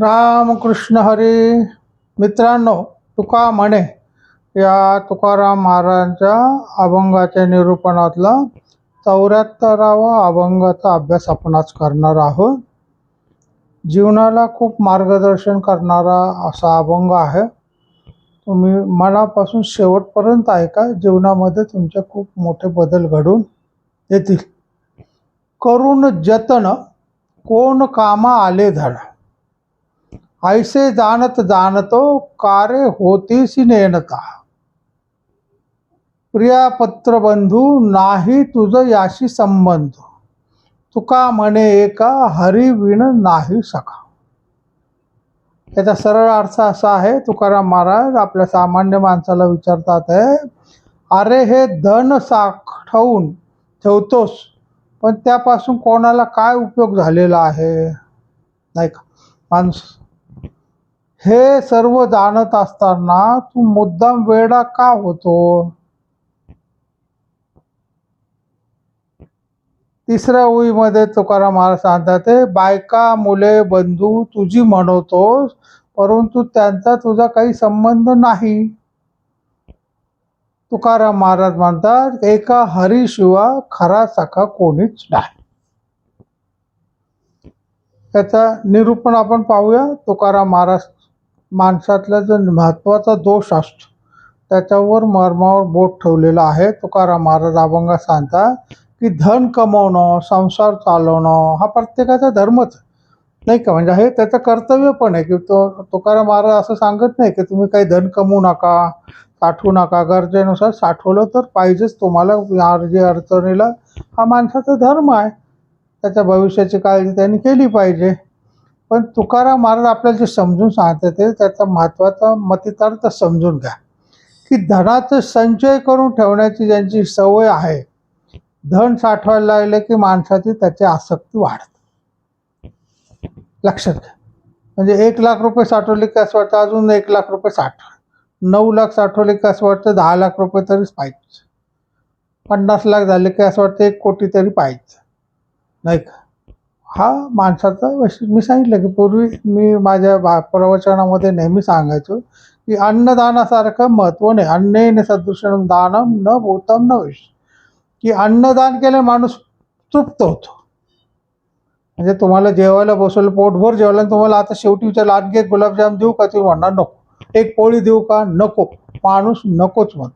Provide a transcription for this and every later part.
रामकृष्ण हरी। मित्रांनो तुका म्हणे या तुकाराम महाराजांच्या अभंगाच्या निरूपणातला चौऱ्याहत्तरावा अभंगाचा अभ्यास आपण आज करणार आहोत. जीवनाला खूप मार्गदर्शन करणारा असा अभंग आहे. तुम्ही मनापासून शेवटपर्यंत ऐका जीवनामध्ये तुमचे खूप मोठे बदल घडून येतील. करून जतन कोण कामा आले धडा ऐसे जाणत जाणतो कारे होतीसी नेनता प्रिया पत्रबंधू नाही तुझ याशी संबंध। तुका म्हणे एका हरी विण नाही सका याचा सरळ अर्थ असा आहे तुकाराम महाराज आपल्या सामान्य माणसाला विचारतात आहे अरे हे धन साठवून ठेवतोस पण त्यापासून कोणाला काय उपयोग झालेला आहे? नाही का? माणूस हे सर्व जाणत असताना तू मुद्दाम वेडा का होतो? तिसऱ्या ओळीमध्ये तुकाराम महाराज सांगतात ते बायका मुले बंधू तुझी म्हणवतोस परंतु त्यांचा तुझा काही संबंध नाही. तुकाराम महाराज म्हणतात एका हरीशिवा खरा सखा कोणीच नाही. त्याचा निरूपण आपण पाहूया. तुकाराम महाराज माणसातला जो महत्त्वाचा दोष असतो त्याच्यावर मर्मावर बोट ठेवलेला आहे. तुकाराम महाराज अभंगा सांगता की धन कमवणं संसार चालवणं हा प्रत्येकाचा धर्मच नाही का? म्हणजे हे त्याचं कर्तव्य पण आहे की तो तुकाराम महाराज असं सांगत नाही की तुम्ही काही धन कमवू नका साठवू नका. गरजेनुसार साठवलं तर पाहिजेच. तुम्हाला अर्जी अडचणीला हा माणसाचा धर्म आहे. त्याच्या भविष्याची काळजी त्यांनी केली पाहिजे. पण तुकाराम महाराज आपल्याला जे समजून सांगते ते त्याचा महत्त्वाचा मतितार्थ समजून घ्या. की धनाचं संचय करून ठेवण्याची ज्यांची सवय आहे धन साठवायला लागलं की माणसाची त्याची आसक्ती वाढते. लक्षात घ्या. म्हणजे एक लाख रुपये साठवले की असं वाटतं अजून एक लाख रुपये साठव नऊ लाख साठवले की असं वाटतं दहा लाख रुपये तरीच पाहिजे. पन्नास लाख झाले की असं वाटतं एक कोटी तरी पाहिजे. नाही का? हा माणसाचा वैशिष्ट्य. मी सांगितलं की पूर्वी मी माझ्या बा प्रवचनामध्ये नेहमी सांगायचो की अन्नदानासारखं महत्त्व नाही. अन्नेन सदृशम दानम न भूतम न विष की अन्नदान केलं माणूस तृप्त होतो. म्हणजे तुम्हाला जेवायला बसवलं पोटभर जेवायला तुम्हाला आता शेवटी विचारलं आणखी एक गुलाबजाम देऊ का? तुम्ही म्हणणार नको. एक पोळी देऊ का? नको. माणूस नकोच म्हणतो.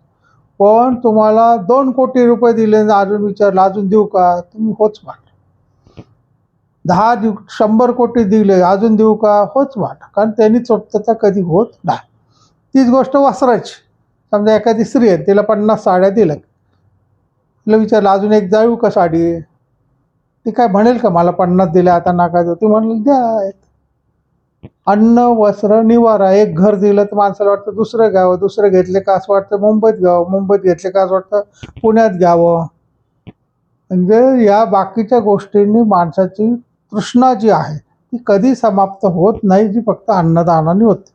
पण तुम्हाला दोन कोटी रुपये दिले अजून विचारलं अजून देऊ का? तुम्ही होच म्हणा. दहा दिव शंभर कोटी दिले अजून देऊ का? होच वाट. कारण त्यांनी चोटता कधी होत नाही. तीच गोष्ट वस्त्राची समजा एखादी स्त्री आहे तिला पन्नास साड्या दिल्या. तिला विचारलं अजून एक जाळू का साडी? ती काय म्हणेल का मला पन्नास दिल्या आता नाका देऊ. ती म्हणेल द्या. अन्न वस्त्र निवारा एक घर दिलं तर माणसाला वाटतं दुसरं घ्यावं दुसरं घेतले का असं वाटतं मुंबईत घ्यावं मुंबईत घेतले का असं वाटतं पुण्यात घ्यावं. म्हणजे या बाकीच्या गोष्टींनी माणसाची तृष्णा जी आहे ती कधी समाप्त होत नाही जी फक्त अन्नदानाने होते.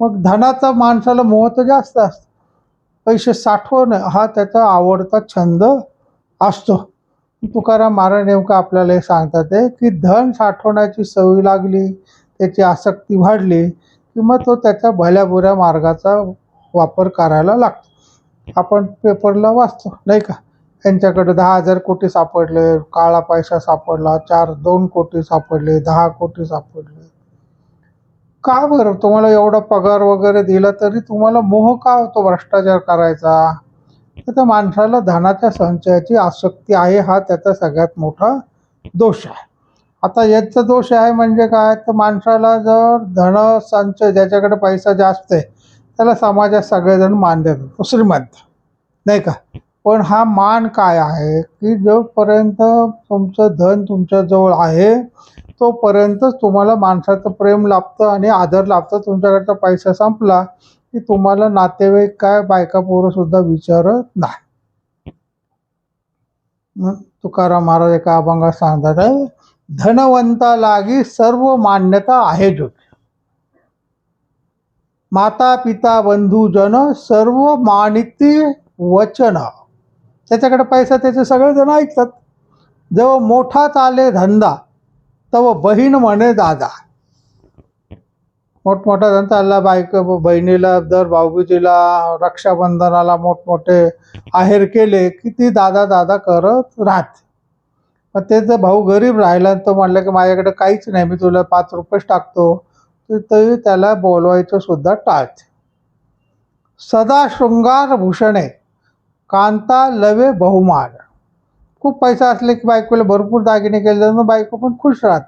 मग धनाचा माणसाला मोह तर जास्त असतो. पैसे साठवणं हा त्याचा आवडता छंद असतो. तुकाराम महाराज नेमकं आपल्याला हे सांगतात आहे की धन साठवण्याची सवय लागली त्याची आसक्ती वाढली की मग तो त्याच्या भल्याबुऱ्या मार्गाचा वापर करायला लागतो. आपण पेपरला वाचतो नाही का? त्यांच्याकडे दहा हजार कोटी सापडले काळा पैसा सापडला चार दोन कोटी सापडले दहा कोटी सापडले. का बरं? तुम्हाला एवढा पगार वगैरे दिला तरी तुम्हाला मोह का होतो भ्रष्टाचार करायचा? तर त्या माणसाला धनाच्या संचयाची आसक्ती आहे हा त्याचा सगळ्यात मोठा दोष आहे. आता याचा दोष आहे म्हणजे काय? तर माणसाला जर धन संचय ज्याच्याकडे पैसा जास्त आहे त्याला समाजात सगळेजण मान देतात तो श्रीमंत नाही का? पण हा मान काय आहे? की जोपर्यंत तुमचं धन तुमच्याजवळ आहे तोपर्यंतच तुम्हाला माणसाचं प्रेम लाभतं आणि आदर लाभतं. तुमच्याकडचा पैसा संपला की तुम्हाला नातेवाईक काय बायका पोरं सुद्धा विचारत नाही. तुकाराम महाराज एका अभंगात सांगतात आहे धनवंता लागी सर्व मान्यता आहे जो माता पिता बंधूजन सर्व मानिती वचन. त्याच्याकडे पैसा त्याचे सगळेजण ऐकतात. जेव्हा मोठा चाले धंदा तेव्हा बहीण म्हणे दादा मोठमोठा धंदा चालला बायक बहिणीला दर भाऊबीजीला रक्षाबंधनाला मोठमोठे आहेर केले. की ती दादा दादा करत राहते. मग ते जर भाऊ गरीब राहिला आणि तो म्हणलं की माझ्याकडे काहीच नाही मी तुला पाच रुपयेच टाकतो तर तरी त्याला बोलवायचं सुद्धा टाळते. सदा शृंगार भूषणे कांता लवे बहुमान खूप पैसा असले की बायकोला भरपूर दागिने केले जातात बायको पण खुश राहत.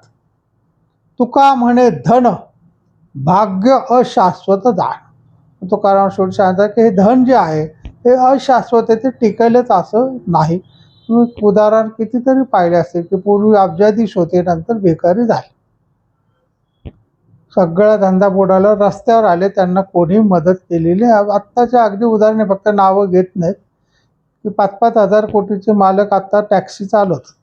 तुका म्हणे धन भाग्य अशाश्वत दान तुकाराम शेवटी सांगतात की हे धन जे आहे हे अशाश्वत आहे ते टिकेलच असं नाही. तुम्ही उदाहरण कितीतरी पाहिले असेल की पूर्वी अब्जाधीश होते नंतर बेकारी झाले. सगळा धंदा बुडाला रस्त्यावर आले त्यांना कोणी मदत केलेली आत्ताच्या अगदी उदाहरणे फक्त नावं घेत नाहीत. की पाच पाच हजार कोटीचे मालक आता टॅक्सी चालवतात.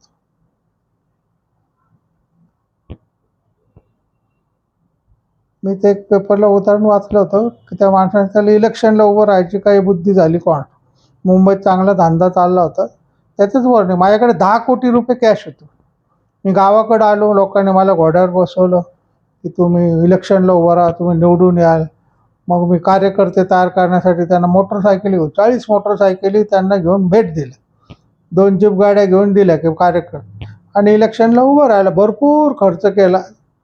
मी ते एक पेपरला उदाहरण वाचलं होतं की त्या माणसाने त्याला इलेक्शनला उभं राहायची काही बुद्धी झाली कोण? मुंबईत चांगला धंदा चालला होता. त्याचंच वर्णन माझ्याकडे दहा कोटी रुपये कॅश होतो. मी गावाकडं आलो लोकांनी मला घोड्यावर बसवलं की तुम्ही इलेक्शनला उभं राहा तुम्ही निवडून याल. मग मी कार्यकर्ते तयार करण्यासाठी त्यांना मोटरसायकली घेऊन चाळीस मोटरसायकली त्यांना घेऊन भेट दिली. दोन जीप गाड्या घेऊन दिल्या की कार्यकर्ते. आणि इलेक्शनला उभं राहिलं भरपूर खर्च केला.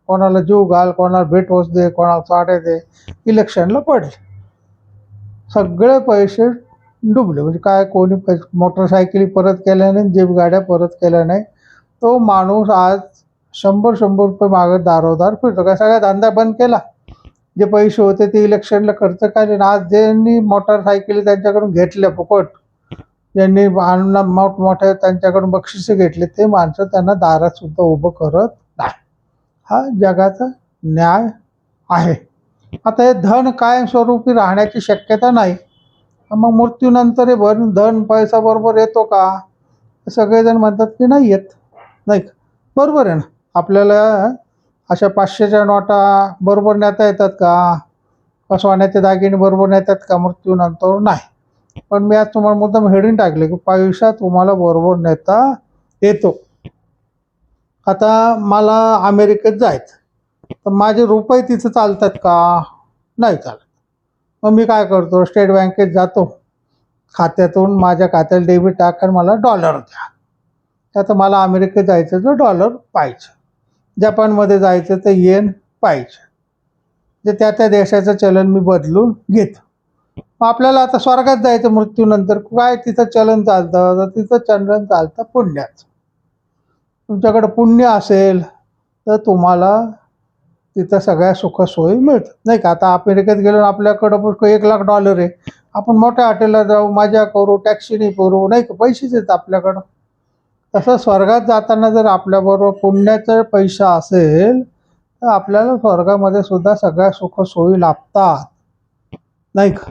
कोणाला जीव घाल कोणाला भेट दे कोणाला साडे दे इलेक्शनला पडले. सगळे पैसे डुबले. म्हणजे काय कोणी पैसे मोटरसायकली परत केल्या नाही जीप गाड्या परत केल्या नाही. तो माणूस आज शंभर शंभर रुपये मागत दारोदार फिरतो. काय सगळा धंदा बंद केला? जे पैसे होते ते इलेक्शनला खर्च केले ना आज ज्यांनी मोटरसायकली त्यांच्याकडून घेतल्या फुकट ज्यांनी अन्न मोठमोठ्या त्यांच्याकडून बक्षिसे घेतले ते माणसं त्यांना दारात सुद्धा उभं करत नाही. हा जगाचा न्याय आहे. आता हे धन कायमस्वरूपी राहण्याची शक्यता नाही. मग मृत्यूनंतर हे भर धन पैसा बरोबर येतो का? सगळेजण म्हणतात की नाही येत. नाही बरोबर आहे ना? आपल्याला अशा पाचशेच्या नोटा बरोबर नेता येतात का? सोन्याचे दागिने बरोबर नेतात का? मृत्यूनंतर नाही. पण मी आज तुम्हाला मुद्दाम हेडून टाकले की पैसा तुम्हाला बरोबर नेता येतो. आता मला अमेरिकेत जायचं. तर माझे रुपये तिथं चालतात का? नाही चालत. मग मी काय करतो? स्टेट बँकेत जातो. खात्यातून माझ्या खात्याला डेबिट टाक आणि मला डॉलर द्या. त्यात मला अमेरिकेत जायचं तर डॉलर पाहिजे. जपानमध्ये जायचं तर येन पाहिजे. जे त्या त्या देशाचं चलन मी बदलून घेतो. मग आपल्याला आता स्वर्गात जायचं मृत्यूनंतर काय तिथं चलन चालतं? तर तिथं चलन चालतं पुण्याचं. तुमच्याकडे पुण्य असेल तर तुम्हाला तिथं सगळ्या सुखसोयी मिळतात. नाही का? आता अमेरिकेत गेलो आपल्याकडं पुष्कळ एक लाख डॉलर आहे. आपण मोठ्या हॉटेलला जाऊ मजा करू टॅक्सीने करू नाही का? पैसेच आहेत आपल्याकडं. तसं स्वर्गात जाताना जर आपल्याबरोबर पुण्याचा पैसा असेल तर आपल्याला स्वर्गामध्ये सुद्धा सगळ्या सुखसोयी लाभतात. नाही का?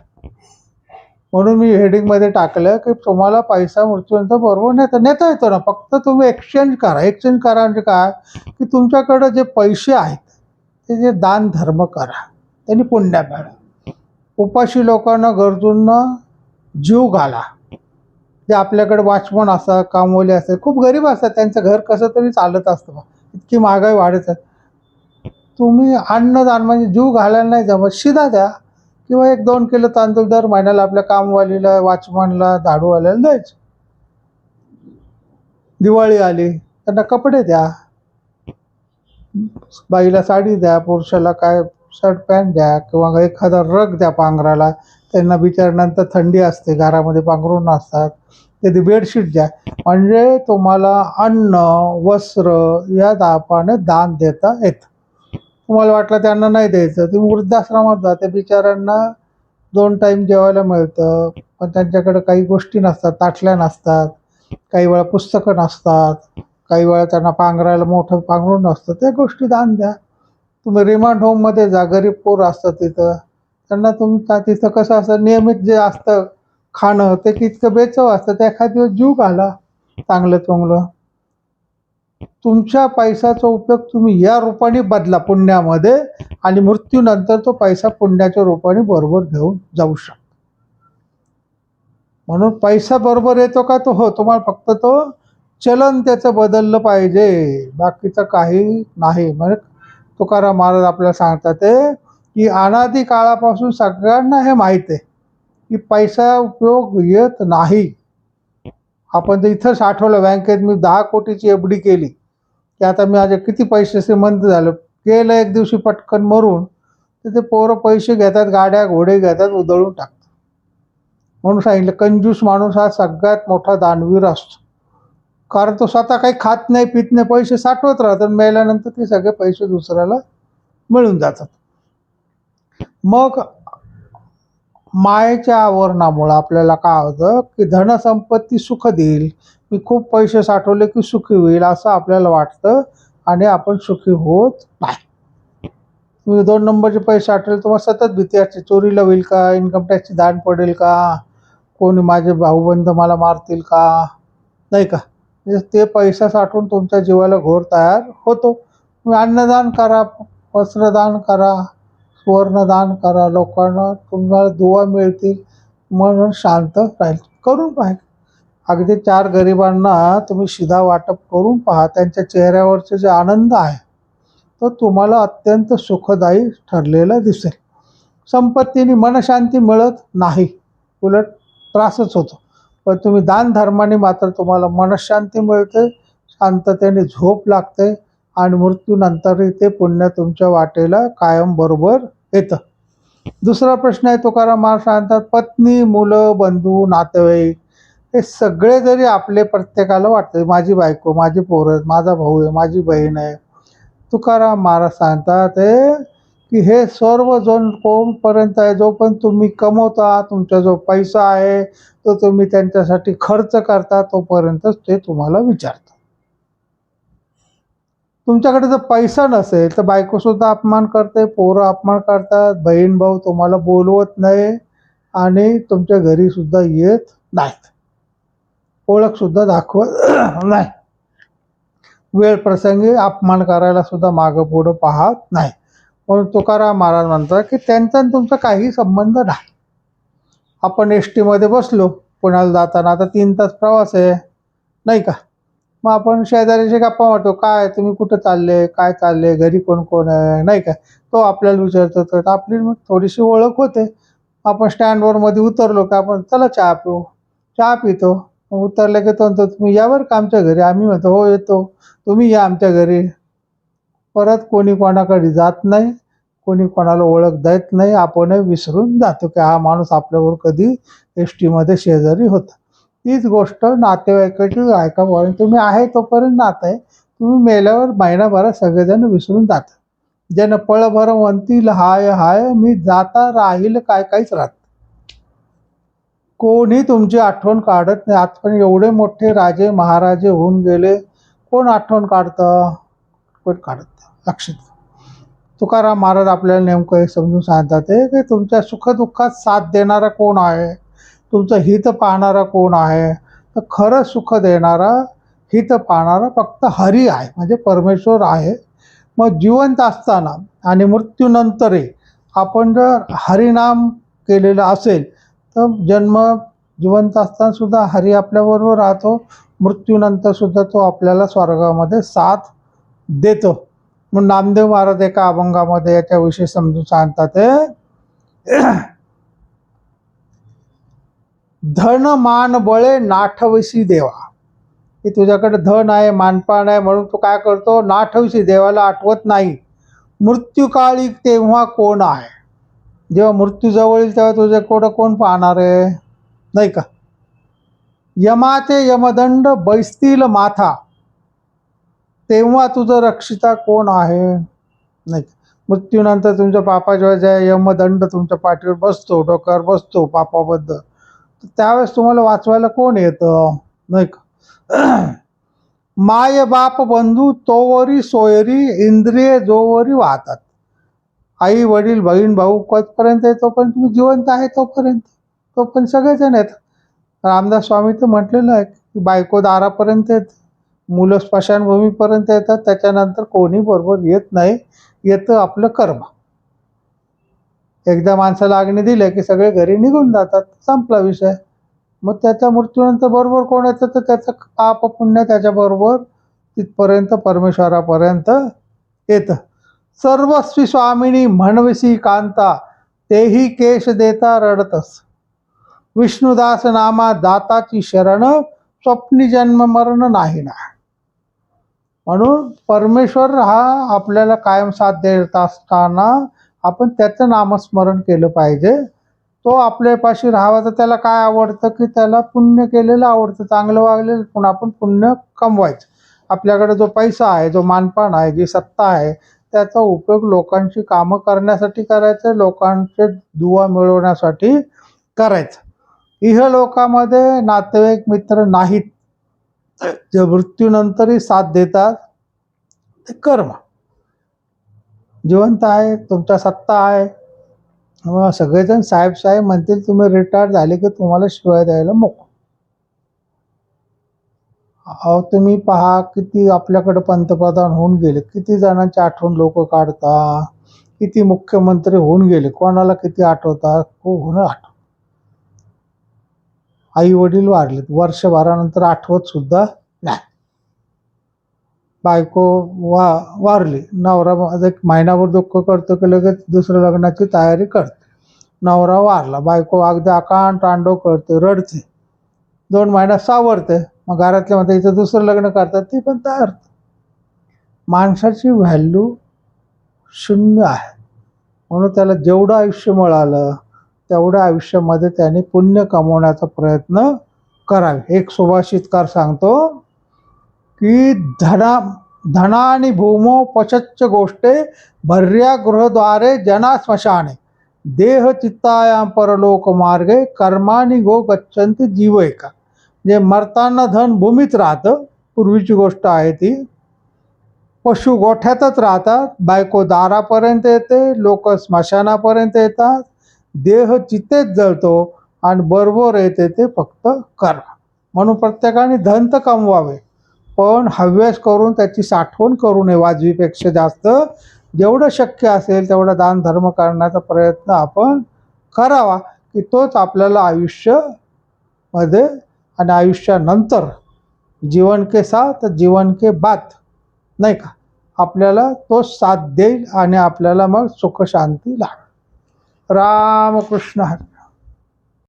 म्हणून मी हेडिंगमध्ये टाकलं की तुम्हाला पैसा मृत्यूनंतर बरोबर नेता नेता येतो ना. फक्त तुम्ही एक्सचेंज करा. एक्सचेंज करा म्हणजे काय? की तुमच्याकडं जे पैसे आहेत ते जे दान धर्म करा. त्यांनी पुण्या मिळा उपाशी लोकांना गरजूंना जीव घाला. जे आपल्याकडे वॉचमन असतात कामवाले असतात खूप गरीब असतात. त्यांचं घर कसं तरी चालत असतं बा. इतकी महागाई वाढत आहे. तुम्ही अन्नदान म्हणजे जीव घालायला नाही जमत. शिदा द्या. किंवा एक दोन किलो तांदूळ दर महिन्याला आपल्या कामवालीला वॉचमनला झाडूवाल्याला द्यायचं. दिवाळी आली त्यांना कपडे द्या. बाईला साडी द्या पुरुषाला काय शर्ट पॅन्ट द्या किंवा एखादा रग द्या पांघराला त्यांना बिचारल्यानंतर थंडी असते घरामध्ये पांघरून असतात कधी बेडशीट द्या. म्हणजे तुम्हाला अन्न वस्त्र या दापाने दान देता येतं. तुम्हाला वाटलं त्यांना नाही द्यायचं तुम्ही वृद्धाश्रमात जा. बिचाऱ्यांना दोन टाईम जेवायला मिळतं पण त्यांच्याकडे काही गोष्टी नसतात ताटल्या नसतात काही वेळा पुस्तकं नसतात काही वेळा त्यांना पांघरायला मोठं पांघरून नसतं त्या गोष्टी दान द्या. तुम्ही रिमांड होममध्ये जा गरीब पोर असतं तिथं. त्यांना तुमचा तिथं कसं असतं नियमित जे असतं खाणं ते कितकं बेचव असतं. त्या दिवस जीव घाला चांगलं चांगलं तुमच्या पैशाचा उपयोग तुम्ही या रूपाने बदला पुण्यामध्ये आणि मृत्यूनंतर तो पैसा पुण्याच्या रूपाने बरोबर घेऊन जाऊ शकतो. म्हणून पैसा बरोबर येतो का तो? हो तुम्हाला फक्त तो चलन त्याचं बदललं पाहिजे. बाकीचं काही नाही. म्हणजे तुकाराम महाराज आपल्याला सांगतात ते की अनादी काळापासून सगळ्यांना हे माहीत आहे की पैसा उपयोग येत नाही. आपण ते इथं साठवलं बँकेत मी दहा कोटीची एफ डी केली की आता मी आज किती पैसे श्रीमंत झालो गेलं एक दिवशी पटकन मरून तर ते पोरं पैसे घेतात गाड्या घोडे घेतात उधळून टाकतात. म्हणून सांगितलं कंजूस माणूस हा सगळ्यात मोठा दानवीर असतो. कारण तो स्वतः काही खात नाही पित नाही पैसे साठवत राहतात. मेल्यानंतर ते सगळे पैसे दुसऱ्याला मिळून जातात. मग मायेच्या आवरणामुळं आपल्याला काय होतं की धनसंपत्ती सुख देईल. मी खूप पैसे साठवले की सुखी होईल असं आपल्याला वाटतं आणि आपण सुखी होत नाही. तुम्ही दोन नंबरचे पैसे साठवले तुम्हाला सतत भीती असते. चोरीला होईल का? इन्कम टॅक्सची दान पडेल का? कोणी माझे भाऊबंध मला मारतील का? नाही का? म्हणजे ते पैसा साठवून तुमच्या जीवाला घोर तयार होतो. अन्नदान करा वस्त्रदान करा सुवर्णदान करा लोकांना तुम्हाला दुवा मिळतील म्हणून शांत राहील. करून पाहिजे अगदी चार गरिबांना तुम्ही शिधा वाटप करून पहा. त्यांच्या चेहऱ्यावरचे जे आनंद आहे तो तुम्हाला अत्यंत सुखदायी ठरलेला दिसेल. संपत्तीने मनशांती मिळत नाही. उलट त्रासच होतो. पण तुम्ही दान धर्माने मात्र तुम्हाला मनशांती मिळते शांततेने झोप लागते आणि मृत्यूनंतरही ते पुण्य तुमच्या वाटेला कायम बरोबर येतं. दुसरा प्रश्न आहे तुकाराम महाराज सांगतात पत्नी मुलं बंधू नातेवाईक हे सगळे जरी आपले प्रत्येकाला वाटते माझी बायको माझी पोरं आहे माझा भाऊ आहे माझी बहीण आहे. तुकाराम महाराज सांगतात हे की हे सर्व जण कोणपर्यंत आहे? जोपर्यंत तुम्ही कमवता तुमचा जो पैसा आहे तर तुम्ही त्यांच्यासाठी खर्च करता तोपर्यंतच ते तुम्हाला विचारतात. तुमच्याकडे जर पैसा नसेल तर बायकोसुद्धा अपमान करते पोरं अपमान करतात बहीण भाऊ तुम्हाला बोलवत नाही आणि तुमच्या घरीसुद्धा येत नाहीत. ओळखसुद्धा दाखवत नाही. वेळ प्रसंगी अपमान करायला सुद्धा मागं पुढं पाहत नाही. म्हणून तुकाराम महाराज म्हणतात की त्यांचा आणि तुमचा काही संबंध नाही. आपण एस टीमध्ये बसलो पुण्याला जाताना आता तीन तास प्रवास आहे नाही का? मग आपण शेजाऱ्याशी गप्पा मारतो काय तुम्ही कुठं चालले? काय चालले? घरी कोण कोण आहे? नाही का? तो आपल्याला विचारतो तर आपली मग थोडीशी ओळख होते. आपण स्टँडवर मध्ये उतरलो का आपण चला चहा पिऊ. चहा पितो. मग उतरले की तो म्हणतो तुम्ही या बरं का आमच्या घरी? आम्ही म्हणतो हो येतो. तुम्ही या आमच्या घरी. परत कोणी कोणाकडे जात नाही. कोणी कोणाला ओळख देत नाही आपण विसरून जातो की हा माणूस आपल्यावर कधी एस टीमध्ये शेजारी होता. तीच गोष्ट नातेवाईकाची ऐका तुम्ही आहे तोपर्यंत नातं आहे. तुम्ही मेल्यावर महिनाभरात सगळेजण विसरून जातात ज्यानं पळभर म्हणतील हाय हाय मी जाता राहील काय काहीच राहत कोणी तुमची आठवण काढत नाही. आजपर्यंत एवढे मोठे राजे महाराजे होऊन गेले. कोण आठवण काढतं? कोण काढत? लक्षात घ्या. तुकाराम महाराज आपल्याला नेमकं हे समजून सांगतात ते की तुमच्या सुखदुःखात साथ देणारा कोण आहे? तुमचं हित पाहणारा कोण आहे? तर खरं सुख देणारा हित पाहणारा फक्त हरी आहे म्हणजे परमेश्वर आहे. मग जिवंत असताना आणि मृत्यूनंतरही आपण जर हरिनाम केलेलं असेल तर जन्म जिवंत असतानासुद्धा हरी आपल्याबरोबर राहतो मृत्यूनंतर सुद्धा तो आपल्याला स्वर्गामध्ये साथ देतो. मग नामदेव महाराज एका अभंगामध्ये याच्याविषयी समजून सांगतात धन मान बळे नाठवशी देवा. की तुझ्याकडे धन आहे मानपान आहे म्हणून तू काय करतो? नाठवशी देवाला आठवत नाही. मृत्यूकाळी तेव्हा कोण आहे? जेव्हा मृत्यू जवळ येईल तेव्हा तुझ्याकडं कोण पाहणार आहे? नाही का? यमाचे यमदंड बैसतील माथा. तेव्हा तुझं रक्षिता कोण आहे? नाही. मृत्यूनंतर तुमच्या पापा जेव्हा ज्या यमदंड तुमच्या पाठीवर बसतो डोक्यावर बसतो पापाबद्दल तर त्यावेळेस तुम्हाला वाचवायला कोण येतं? नाही का? माय बाप बंधू तोवरी सोयरी इंद्रिय जोवरी वाहतात. आई वडील बहीण भाऊ कधपर्यंत आहे तोपर्यंत? तुम्ही जिवंत आहे तोपर्यंत. तोपर्यंत सगळेजण आहेत. रामदास स्वामी तर म्हटलेलं आहे की बायको दारापर्यंत येत मुलं स्मशानभूमीपर्यंत येतात त्याच्यानंतर कोणी बरोबर येत नाही येतं आपलं कर्म. एकदा माणसाला आग्नी दिलं की सगळे घरी निघून जातात संपला विषय. मग त्याच्या मृत्यूनंतर बरोबर कोण येतं? तर त्याचं पाप पुण्य त्याच्याबरोबर तिथपर्यंत परमेश्वरापर्यंत येतं. सर्वस्वी स्वामिनी म्हणविसी कांता तेही केश देता रडतस. विष्णुदास नामा दाताची शरण स्वप्नी जन्म मरण नाही ना. म्हणून परमेश्वर हा आपल्याला कायम साथ देत असताना आपण त्याचं नामस्मरण केलं पाहिजे. तो आपल्यापाशी राहावा तर त्याला काय आवडतं की त्याला पुण्य केलेलं आवडतं चांगलं वागलेलं पण आपण पुण्य कमवायचं. आपल्याकडे जो पैसा आहे जो मानपान आहे जी सत्ता आहे त्याचा उपयोग लोकांची कामं करण्यासाठी करायचं लोकांचे दुवा मिळवण्यासाठी करायचं. इहलोकामध्ये नातेवाईक मित्र नाहीत. जे मृत्यूनंतरही साथ देतात. ते कर्म. जिवंत आहे तुमचा सत्ता आहे. मग सगळेजण साहेब साहेब म्हणतील तुम्ही रिटायर झाले की तुम्हाला शिवाय द्यायला मोको अहो तुम्ही पहा किती आपल्याकडे पंतप्रधान होऊन गेले किती जणांची आठवण लोक काढता किती मुख्यमंत्री होऊन गेले. कोणाला किती आठवतात? कोण आठवत आई वडील वारलेत वर्षभरानंतर आठवत सुद्धा नाही. बायको वा वारली. नवरा माझा एक महिनाभर दुःख करतो की लगेच दुसऱ्या लग्नाची तयारी करते. नवरा वारला. बायको अगदी आकांड तांडव करते रडते. दोन महिन्यात सावरते. मग घरातल्या म्हणतात इथं दुसरं लग्न करतात. ती पण तयार. माणसाची व्हॅल्यू शून्य आहे. म्हणून त्याला जेवढं आयुष्य मिळालं तेवढ्या आयुष्यामध्ये त्यांनी पुण्य कमवण्याचा प्रयत्न करावे. एक सुभाषितकार सांगतो की धना धनानी भूमो पशच्च गोष्टे भर्या गृहद्वारे जना स्मशाने. देह चित्तायाम परलोक मार्गे कर्मानी गो गच्छंती जीव एका जे मरताना धन भूमीत राहतं पूर्वीची गोष्ट आहे ती. पशु गोठ्यातच राहतात बायको दारापर्यंत येते लोक स्मशानापर्यंत येतात. देह चितेत जळतो आणि बरोबर येते ते फक्त करा. म्हणून प्रत्येकाने धन तर कमवावे पण हव्यास करून त्याची साठवण करू नये वाजवीपेक्षा जास्त. जेवढं शक्य असेल तेवढं दान धर्म करण्याचा प्रयत्न आपण करावा की तोच आपल्याला आयुष्यमध्ये आणि आयुष्यानंतर जीवन के साथ जीवन के बाद नाही का? आपल्याला तो साथ देईल आणि आपल्याला मग सुखशांती लागेल. रामकृष्ण हरी।